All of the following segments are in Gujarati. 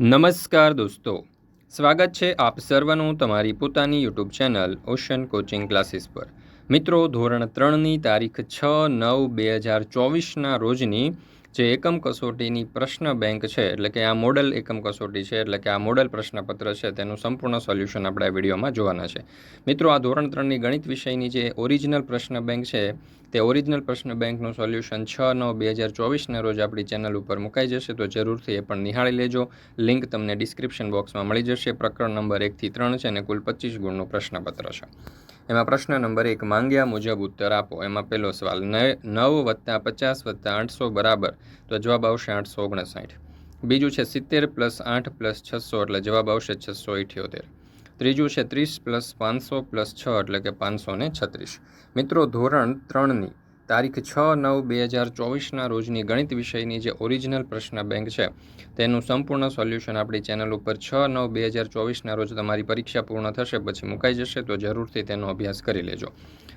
નમસ્કાર દોસ્તો. સ્વાગત છે આપ સર્વનું તમારી પોતાની YouTube channel ocean coaching classes પર. મિત્રો, ધોરણ ત્રણની તારીખ છ નવ બે હજાર ચોવીસના રોજની જે એકમ કસોટીની પ્રશ્ન બેંક છે, એટલે કે આ મોડલ એકમ કસોટી છે, એટલે કે આ મોડલ પ્રશ્નપત્ર છે, તેનું સંપૂર્ણ સોલ્યુશન આપણે આ વિડીયોમાં જોવાના છે. મિત્રો, આ ધોરણ ત્રણની ગણિત વિષયની જે ઓરિજિનલ પ્રશ્ન બેંક છે, તે ઓરિજિનલ પ્રશ્ન બેંકનું સોલ્યુશન છ નવ બે હજાર ચોવીસના રોજ આપણી ચેનલ ઉપર મુકાઈ જશે, તો જરૂરથી એ પણ નિહાળી લેજો. લિંક તમને ડિસ્ક્રિપ્શન બોક્સમાં મળી જશે. પ્રકરણ નંબર એકથી ત્રણ છે અને કુલ પચીસ ગુણનું પ્રશ્નપત્ર છે. એમાં પ્રશ્ન નંબર એક, માંગ્યા મુજબ ઉત્તર આપો. એમાં પહેલો સવાલ નવ વત્તા પચાસ વત્તા આઠસો બરાબર. તો જવાબ આવશે આઠસો ઓગણસાઠ. બીજું છે સિત્તેર પ્લસ આઠ પ્લસ છસો, એટલે જવાબ આવશે છસો ઇઠ્યોતેર. ત્રીજું છે ત્રીસ પ્લસ પાંચસો પ્લસ છ, એટલે કે પાંચસો ને છત્રીસ. મિત્રો, ધોરણ ત્રણની તારીખ છ નવ બે હજાર ચોવીસના રોજની ગણિત વિષયની જે ઓરિજિનલ પ્રશ્ન બેંક છે, તેનું સંપૂર્ણ સોલ્યુશન આપણી ચેનલ ઉપર છ નવ બે હજાર ચોવીસના રોજ તમારી પરીક્ષા પૂર્ણ થશે, પછી મુકાઈ જશે, તો જરૂરથી તેનો અભ્યાસ કરી લેજો.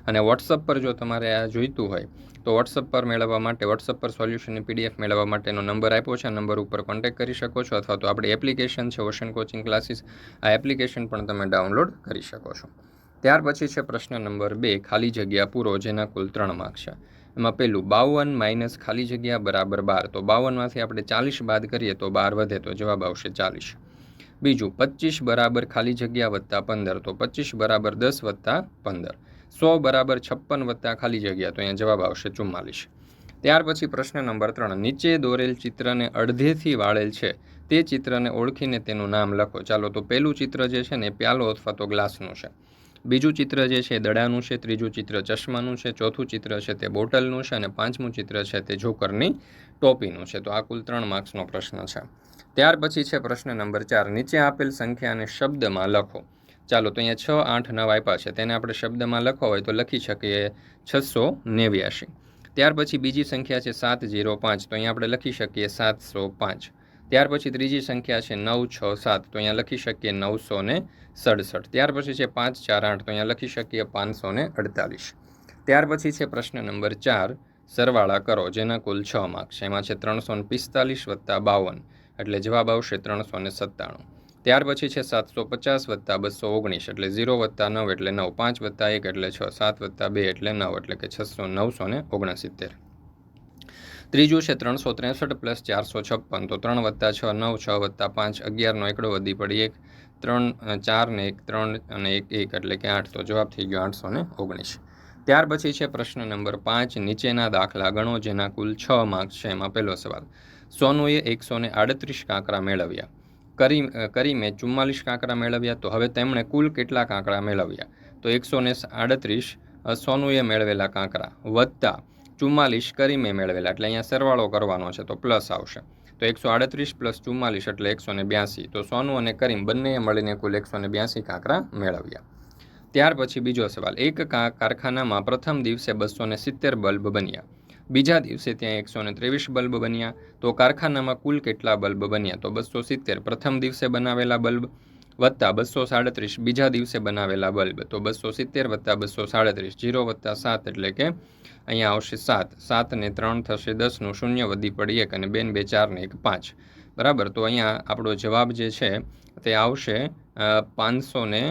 અને વોટ્સઅપ પર જો તમારે આ જોઈતું હોય, તો વોટ્સઅપ પર મેળવવા માટે વોટ્સઅપ પર સોલ્યુશનની પીડીએફ મેળવવા માટેનો નંબર આપ્યો છે આ નંબર ઉપર કોન્ટેક્ટ કરી શકો છો, અથવા તો આપણી એપ્લિકેશન છે ઓશન કોચિંગ ક્લાસીસ આ એપ્લિકેશન પણ તમે ડાઉનલોડ કરી શકો છો. ત્યાર પછી છે પ્રશ્ન નંબર બે, ખાલી જગ્યા પૂરો જેના કુલ ત્રણ માર્ક છે. એમાં પહેલું બાવન માઇનસ ખાલી જગ્યા બરાબર બાર. તો બાવનમાંથી આપણે ચાલીસ બાદ કરીએ તો બાર વધે તો જવાબ આવશે ચાલીસ. બીજું પચીસ બરાબર ખાલી જગ્યા વત્તા પંદર. તો પચીસ બરાબર દસ વત્તા પંદર. સો બરાબર છપ્પન વત્તા ખાલી જગ્યા. તો અહીંયા જવાબ આવશે ચુમ્માલીસ. ત્યાર પછી પ્રશ્ન નંબર ત્રણ, નીચે દોરેલ ચિત્રને અડધેથી વાળેલ છે. તે ચિત્રને ઓળખીને તેનું નામ લખો. ચાલો તો પહેલું ચિત્ર જે છે ને પ્યાલો અથવા તો ગ્લાસનું છે. બીજું ચિત્ર જે છે દડાનું છે, ત્રીજું ચિત્ર ચશ્માનું છે, ચોથું ચિત્ર છે, તે બોટલનું છે અને પાંચમું ચિત્ર છે, તે જોકરની ટોપીનું છે. તો આ કુલ ત્રણ માર્ક્સનો પ્રશ્ન છે. ત્યાર પછી છે પ્રશ્ન નંબર ચાર. નીચે આપેલ સંખ્યાને શબ્દમાં લખો. ચાલો, તો અહીંયા છ, આઠ, નવ આપ્યા છે. તેને આપણે શબ્દમાં લખવા હોય તો લખી શકીએ છસો નેવ્યાશી. ત્યાર પછી બીજી સંખ્યા છે સાત જીરો પાંચ. તો અહીંયા આપણે લખી શકીએ સાતસો પાંચ. ત્યાર પછી ત્રીજી સંખ્યા છે નવ, છ, સાત. તો અહીંયા લખી શકીએ નવસો ને સડસઠ. ત્યાર પછી છે પાંચ, ચાર, આઠ. તો અહીંયા લખી શકીએ પાંચસો ને અડતાલીસ. ત્યાર પછી છે પ્રશ્ન નંબર ચાર. સરવાળા કરો, જેના કુલ છ માર્ક છે. એમાં છે ત્રણસો ને પિસ્તાલીસ વત્તા બાવન. એટલે જવાબ આવશે ત્રણસો ને સત્તાણું. ત્યાર પછી છે સાતસો પચાસ વત્તા બસો ઓગણીસ. એટલે ઝીરો વત્તા નવ એટલે નવ. પાંચ વત્તા એક એટલે છ. સાત વત્તા બે એટલે નવ. એટલે કે છસો નવસો ને ઓગણસિત્તેર. ત્રીજું છે ત્રણસો ત્રેસઠ પ્લસ ચારસો છપ્પન. તો ત્રણ વત્તા છ, નવ, છ વત્તા પાંચ, અગિયારનો એકડો વધી પડી એક, ત્રણ ચાર ને એક, ત્રણ અને એક એક એટલે કે આઠ. તો જવાબ થઈ ગયો આઠસો ને ઓગણીસ. ત્યાર પછી છે પ્રશ્ન નંબર પાંચ, નીચેના દાખલા ગણો જેના કુલ છ માર્ક્સ છે એમાં પહેલો સવાલ. સોનુએ એકસો ને આડત્રીસ કાંકરા મેળવ્યા. કરી કરીમે ચુમ્માલીસ કાંકરા મેળવ્યા. તો હવે તેમણે કુલ કેટલા કાંકરા મેળવ્યા? તો એકસો ને આડત્રીસ સોનુએ મેળવેલા કાંકરા વત્તા ચુમ્માલીસ કરી મેં મેળવેલા. એટલે અહીંયા સરવાળો કરવાનો છે તો પ્લસ આવશે. તો એકસો આડત્રીસ પ્લસ ચુમ્માલીસ એટલે એકસો ને બ્યાસી. તો સોનું અને કરીમ બંનેએ મળીને કુલ એકસો ને બ્યાસી કાંકરા મેળવ્યા. ત્યાર પછી બીજો સવાલ. એક કારખાનામાં પ્રથમ દિવસે બસો ને સિત્તેર બલ્બ બન્યા. બીજા દિવસે ત્યાં એકસો ને ત્રેવીસ બલ્બ બન્યા. તો કારખાનામાં કુલ કેટલા બલ્બ બન્યા? તો બસો સિત્તેર. પ્રથમ દિવસે બનાવેલા બલ્બ વત્તા બસો સાડત્રીસ. બીજા દિવસે બનાવેલા બલ્બ. તો બસો સિત્તેર વત્તા બસો સાડત્રીસ. જીરો વત્તા સાત એટલે કે અહીંયા આવશે સાત. સાત ને ત્રણ થશે દસનું શૂન્ય વધી પડી એક અને બેન બે ચાર ને એક પાંચ. બરાબર? તો અહીંયા આપણો જવાબ જે છે તે આવશે પાંચસો ને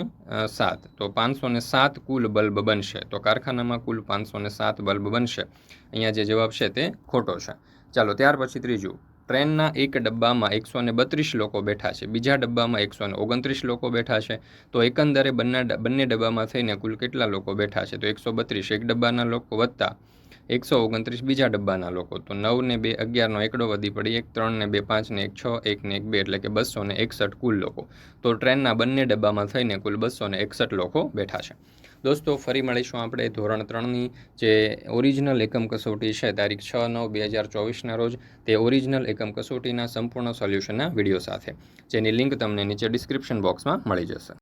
સાત. તો પાંચસો ને સાત કુલ બલ્બ બનશે. તો કારખાનામાં કુલ પાંચસો ને સાત બલ્બ બનશે. અહીંયા જે જવાબ છે તે ખોટો છે. ચાલો ત્યાર પછી ત્રીજું. ટ્રેનના એક ડબ્બામાં એકસો ને બત્રીસ લોકો બેઠા છે, બીજા ડબ્બામાં એકસો ને ઓગણત્રીસ લોકો બેઠા છે. તો એકંદરે બંને બંને ડબ્બામાં થઈને કુલ કેટલા લોકો બેઠા છે? તો એકસો બત્રીસ એક ડબ્બાના લોકો વત્તા એકસો ઓગણત્રીસ બીજા ડબ્બાના લોકો. તો નવ ને બે અગિયારનો એકડો વધી પડી, એક ત્રણ ને બે પાંચ ને એક છ, એક ને એક બે એટલે કે બસો ને એકસઠ કુલ લોકો. તો ટ્રેનના બંને ડબ્બામાં થઈને કુલ બસો ને એકસઠ લોકો બેઠા છે. દોસ્તો, ફરી મળીશું આપણે ધોરણ ત્રણની જે ઓરિજિનલ એકમ કસોટી છે તારીખ છ નવ બે હજાર ચોવીસના રોજ, તે ઓરિજિનલ એકમ કસોટીના સંપૂર્ણ સોલ્યુશનના વીડિયો સાથે. જેની લિંક તમને નીચે ડિસ્ક્રિપ્શન બોક્સમાં મળી જશે.